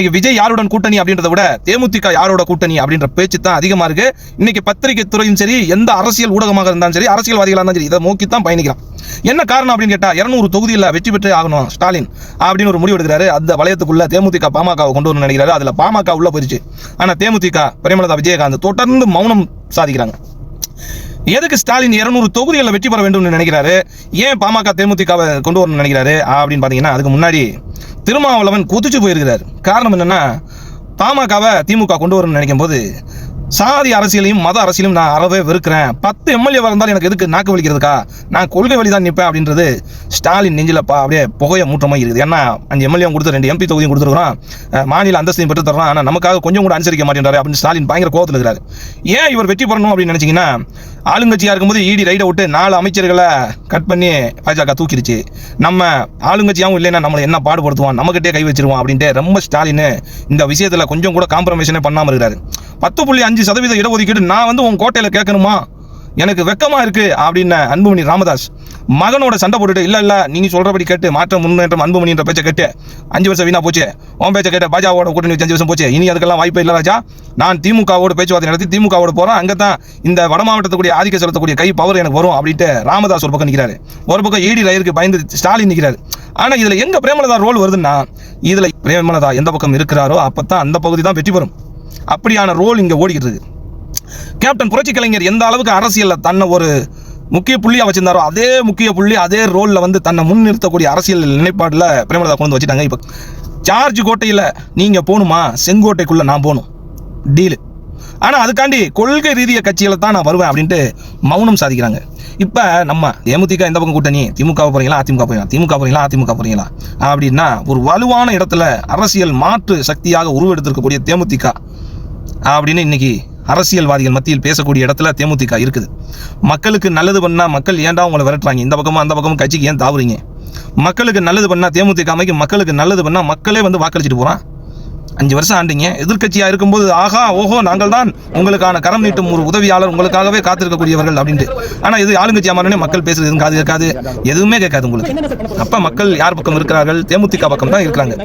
இன்னைக்கு விஜய் யாருடன் கூட்டணி அப்படின்றத விட தேமுதிக யாரோட கூட்டணி அப்படின்ற பேச்சு தான் அதிகமா இருக்கு. இன்னைக்கு பத்திரிகை துறையும் சரி எந்த அரசியல் ஊடகமாக இருந்தாலும் சரி அரசியல்வாதிகளாக இருந்தாலும் சரி இதை நோக்கி தான் பயணிக்கிறான். என்ன காரணம் அப்படின்னு கேட்டா இருநூறு தொகுதியில் வெற்றி பெற்றே ஆகணும் ஸ்டாலின் அப்படின்னு ஒரு முடிவு எடுக்கிறாரு. அந்த வலயத்துக்குள்ள தேமுதிக பாமகவை கொண்டு வரணும்னு நினைக்கிறாரு. அதுல பாமக உள்ள போயிருச்சு. ஆனா தேமுதிக பிரேமலதா விஜயகாந்த் தொடர்ந்து மௌனம் சாதிக்கிறாங்க. எதுக்கு ஸ்டாலின் இருநூறு தொகுதிகளில் வெற்றி பெற வேண்டும்னு நினைக்கிறாரு? ஏன் பாமக தேமுதிகவை கொண்டு வரணும்னு நினைக்கிறாரு? அப்படின்னு பாத்தீங்கன்னா அதுக்கு முன்னாடி திருமாவளவன் குதிச்சு போயிருக்கிறார். காரணம் என்னன்னா பாமகவை திமுக கொண்டு வரணும்னு நினைக்கும் போது சாதி அரசியலையும் மத அரசியலும் நான் அறவே வெறுக்கிறேன். பத்து எம்எல்ஏ வந்தாலும் எனக்கு எதுக்கு நாக்கு வலிக்கிறதுக்கா? நான் கொள்கை வழி தான் நிற்பேன் அப்படின்றது ஸ்டாலின் நெஞ்சிலப்பா அப்படியே புகைய மூட்டமாக இருக்குது. ஏன்னா அஞ்சு எம்எல்ஏ கொடுத்து ரெண்டு எம்பி தொகுதியும் கொடுத்துருக்கான் மாநில அந்தஸ்தையும் பெற்று தர்றான். ஆனால் நமக்காக கொஞ்சம் கூட அனுசரிக்க மாட்டேன்றாரு அப்படின்னு ஸ்டாலின் பயங்கர கோவத்தில் இருக்கிறாரு. ஏன் இவர் வெற்றி பெறணும் அப்படின்னு நினச்சிங்கன்னா ஆளுங்கட்சியாக இருக்கும்போது இடி ரைடை விட்டு நாலு அமைச்சர்களை கட் பண்ணி பாஜக தூக்கிடுச்சு. நம்ம ஆளுங்கட்சியாகவும் இல்லைன்னா நம்மளை என்ன பாடுபடுத்துவான்? நம்மகிட்டே கை வச்சிருவான் அப்படின்ட்டு ரொம்ப ஸ்டாலின் இந்த விஷயத்தில் கொஞ்சம் கூட காம்ப்ரமைஷனே பண்ணாமல் இருக்கிறாரு. பத்து புள்ளி அஞ்சு சதவீத இடஒதுக்கீடு நான் வந்து உன் கோட்டையில் கேட்கணுமா? எனக்கு வெக்கமா இருக்கு அப்படின்னு அன்புமணி ராமதாஸ். மகனோட சண்டை போட்டுட்டு இல்லை இல்லை நீங்கள் சொல்றபடி கேட்டு மாற்றம் முன்னேற்றம் அன்புமணின்ற பேச்சை கேட்டு அஞ்சு வருஷம் வீணா போச்சு. உன் பேச்சை கேட்ட பாஜாவோட கூட்டணி அஞ்சு வருஷம் போச்சு. இனி அதுக்கெல்லாம் வாய்ப்பே இல்லை ராஜா. நான் திமுகவோட பேச்சுவார்த்தை நடத்தி திமுகவோட போகிறேன் அங்கே தான் இந்த வட மாவட்டத்துக்குரிய ஆதிக்க செலுத்தக்கூடிய கை பவர் எனக்கு வரும் அப்படின்ட்டு ராமதாஸ் ஒரு பக்கம் நிற்கிறாரு ஒரு பக்கம் ஈடி ரயிலுக்கு பயந்து ஸ்டாலின் நிற்கிறாரு ஆனால் இதில் எங்கே பிரேமலதா ரோல் வருதுன்னா இதில் பிரேமலதா எந்த பக்கம் இருக்கிறாரோ அப்போ தான் அந்த பகுதி தான் வெற்றி பெறும். அப்படியான ரோல் இங்கே ஓடிக்கிட்டு இருக்கு. கேப்டன் புரட்சி கலைஞர் எந்த அளவுக்கு அரசியலில் தன்னை ஒரு முக்கிய புள்ளியாக வச்சிருந்தாரோ அதே முக்கிய புள்ளி அதே ரோலில் வந்து தன்னை முன்னிறுத்தக்கூடிய அரசியல் நிலைப்பாடில் பிரேமலதா கொண்டு வச்சுட்டாங்க. இப்போ சார்ஜ் கோட்டையில் நீங்கள் போகணுமா செங்கோட்டைக்குள்ளே நான் போகணும். டீலு ஆனால் அதுக்காண்டி கொள்கை ரீதிய கட்சியில் தான் நான் வருவேன் அப்படின்ட்டு மௌனம் சாதிக்கிறாங்க. இப்போ நம்ம தேமுதிக எந்த பக்கம் கூட்டணி? திமுக போகிறீங்களா அதிமுக போகிறீங்களா திமுக போகிறீங்களா அதிமுக போகிறீங்களா அப்படின்னா ஒரு வலுவான இடத்துல அரசியல் மாற்று சக்தியாக உருவெடுத்திருக்கக்கூடிய தேமுதிக அப்படின்னு இன்னைக்கு அரசியல்வாதிகள் மத்தியில் பேசக்கூடிய இடத்துல தேமுதிக இருக்குது. மக்களுக்கு நல்லது பண்ணால் மக்கள் ஏன்டா உங்களை விரட்டுறாங்க? இந்த பக்கமும் அந்த பக்கமும் கட்சிக்கு ஏன் தாவுறீங்க? மக்களுக்கு நல்லது பண்ணால் தேமுதிக அமைக்கு மக்களுக்கு நல்லது பண்ணால் மக்களே வந்து வாக்களிச்சுட்டு போகிறான் அஞ்சு வருஷம் ஆண்டிங்க. எதிர்கட்சியாக இருக்கும்போது ஆஹா ஓஹோ நாங்கள் தான் உங்களுக்கான கரம் நீட்டும் ஒரு உதவியாளர் உங்களுக்காகவே காத்திருக்கக்கூடியவர்கள் அப்படின்ட்டு. ஆனால் இது ஆளுங்கட்சி அமரனே மக்கள் பேசுறது எதுவும் காது கேட்காது எதுவுமே கேட்காது உங்களுக்கு. அப்போ மக்கள் யார் பக்கம் இருக்கிறார்கள்? தேமுதிக பக்கம் தான் இருக்கிறாங்க.